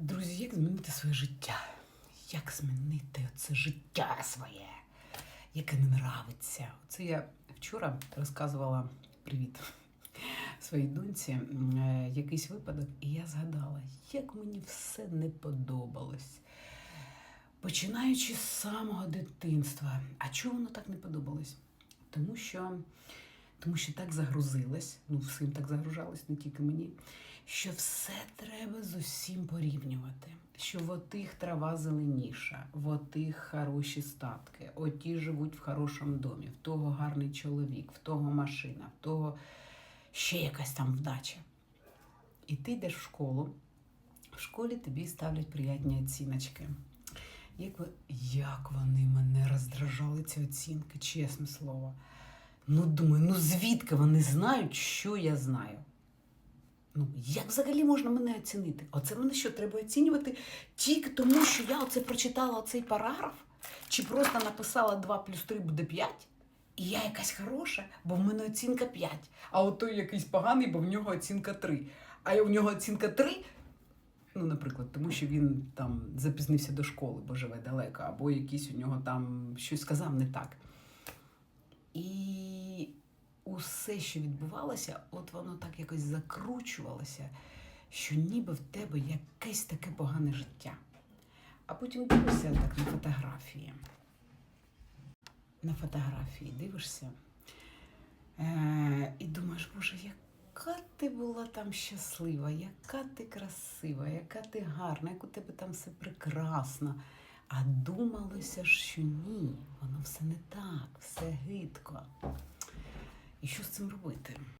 Друзі, як змінити своє життя? Як змінити це життя своє, яке не нравиться? Це я вчора розказувала привіт своїй доньці е, якийсь випадок, і я згадала, як мені все не подобалось. Починаючи з самого дитинства. А чого воно так не подобалось? Тому що, тому що так загрузилась, ну всім так загружалось, не тільки мені, що все треба з усім порівнювати. Що в отих трава зеленіша, в отих хороші статки, оті живуть в хорошому домі, в того гарний чоловік, в того машина, в того ще якась там вдача. І ти йдеш в школу, в школі тобі ставлять приятні оціночки. Як, ви, як вони мене роздражали, ці оцінки, чесне слово. Ну, думаю, ну звідки вони знають, що я знаю? Ну, як взагалі можна мене оцінити? Оце мене що, треба оцінювати тільки тому, що я оце прочитала оцей параграф? Чи просто написала 2 плюс 3 буде 5? І я якась хороша, бо в мене оцінка 5. А от той якийсь поганий, бо в нього оцінка 3. А в нього оцінка 3, Ну, наприклад, тому що він там запізнився до школи, бо живе далеко, або якийсь у нього там щось сказав не так. І усе, що відбувалося, от воно так якось закручувалося, що ніби в тебе якесь таке погане життя. А потім дивишся так на фотографії. На фотографії дивишся е- і думаєш, боже, яка ти була там щаслива, яка ти красива, яка ти гарна, як у тебе там все прекрасно. А думалося ж, що ні, воно все не так, все. Що з цим робити?